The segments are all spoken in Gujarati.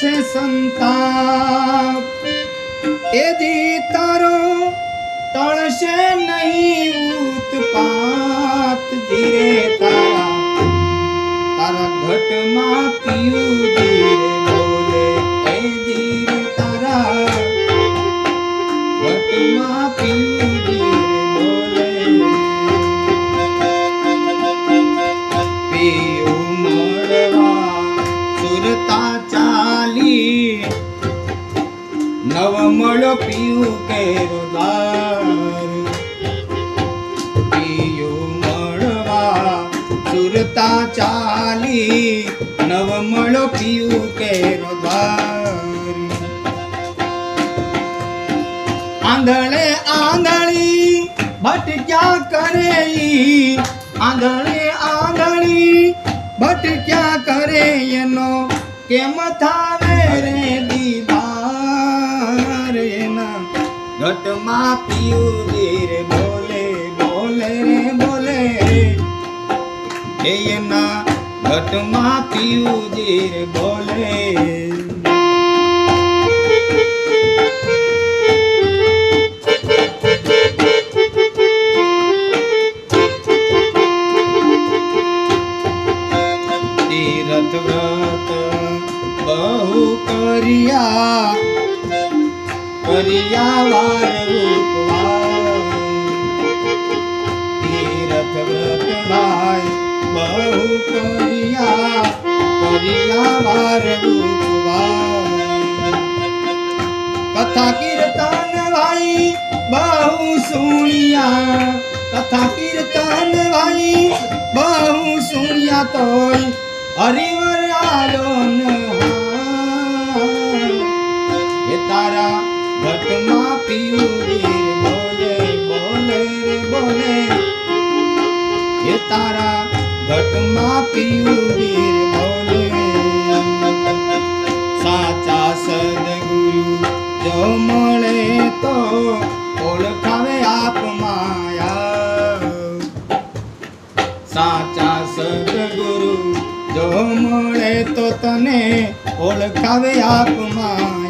છે સંતાપ. એથી તારો તળશે નહીં ઉત્પાત ધીરે તારા. તારા ઘટમાં પીયું ધીરે બોલે, એ ધીરે તારા. ઘટમાં પીયું નવ મળો પીયું કેરો દાર પીયું મળવા સુરતા ચાલી. નવ મળો પીયું કેરો દાર આંધળે આંધળી ભટક્યા કરે. આંધળે આંધળી ભટક્યા કરે એનો. કેમ થાવે રે દીદાર ઘટમાં પીયું ધીરે બોલે બોલે રે બોલે એ એના ઘટમાં પીયું ધીરે બોલે તીરથ વ્રત બહુ કર્યા વાર તીરથ વ્રત ભાઈ બહુ કર્યા કર્યા કથા કીર્તન ભાઈ બહુ સુણિયા કથા કીર્તન ભાઈ બહુ સુણિયા તોય હરિવર આલો ઘટમાં પીયું વીર બોલે બોલે બોલે. એ તારા ઘટમાં પીયું વીર બોલે. સાચા સદગુરુ જો મળે તો ઓળખાવે આપ માયા. સાચા સદગુરુ જો મળે તો તને ઓળખાવે આપ માયા.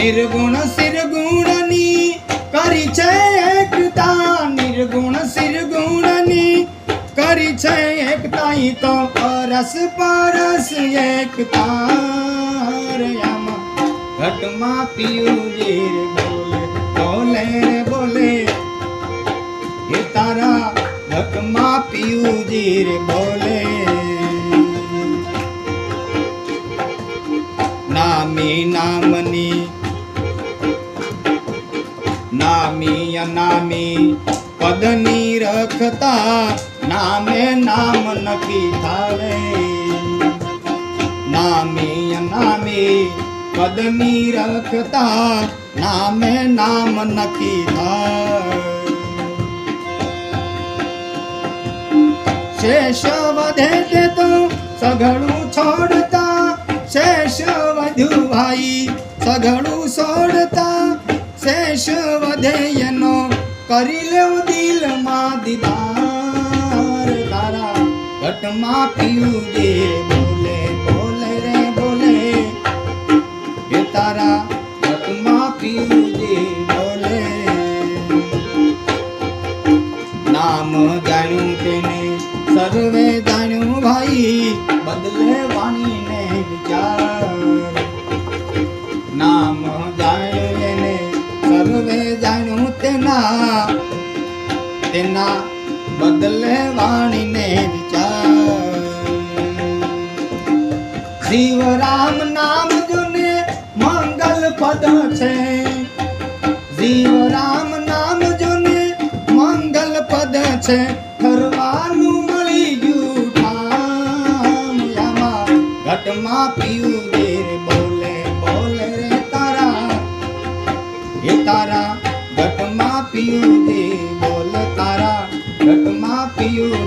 નિર્ગુણ સિરગુણની કરી છે એકતા, નિર્ગુણ સિરગુણની કરી છે એકતા ઈ તો પરસ પરસ એકતા ઘટમાં પીયું જીર બોલે બોલે બોલે. એ તારા ઘટમાં પીયું જીર બોલે. નામી નામની નામી અનામી પદની રખતા નામે નામ નક્કી થાવે. નામી અનામી પદની રખતા નામે નામ નક્કી થાય. શેષ વધે તે તો સઘળું છોડતા. શેષ વધુ ભાઈ સઘળું છોડતા શેષ વધે એનો કરી લેવ દિલમાં દીદાર. તારા ઘટમાં પીયું જે બોલે બોલે રે, બોલે. એ તારા ઘટમાં પીયું જે બોલે. નામ જાણ્યું તેને, સર્વે જાણ્યું ભાઈ, બદલે વાણીને વિચાર. તેના બદલે વાણીને વિચાર. શિવ રામ નામ જોને મંગલ પદ છે. શિવ નામ જોને મંગલ પદ છે. ફરવાનું મળી ગયું ઠામ યામાં. ઘટમાં પીયું દેર બોલે બોલે રે તારા. એ તારા you.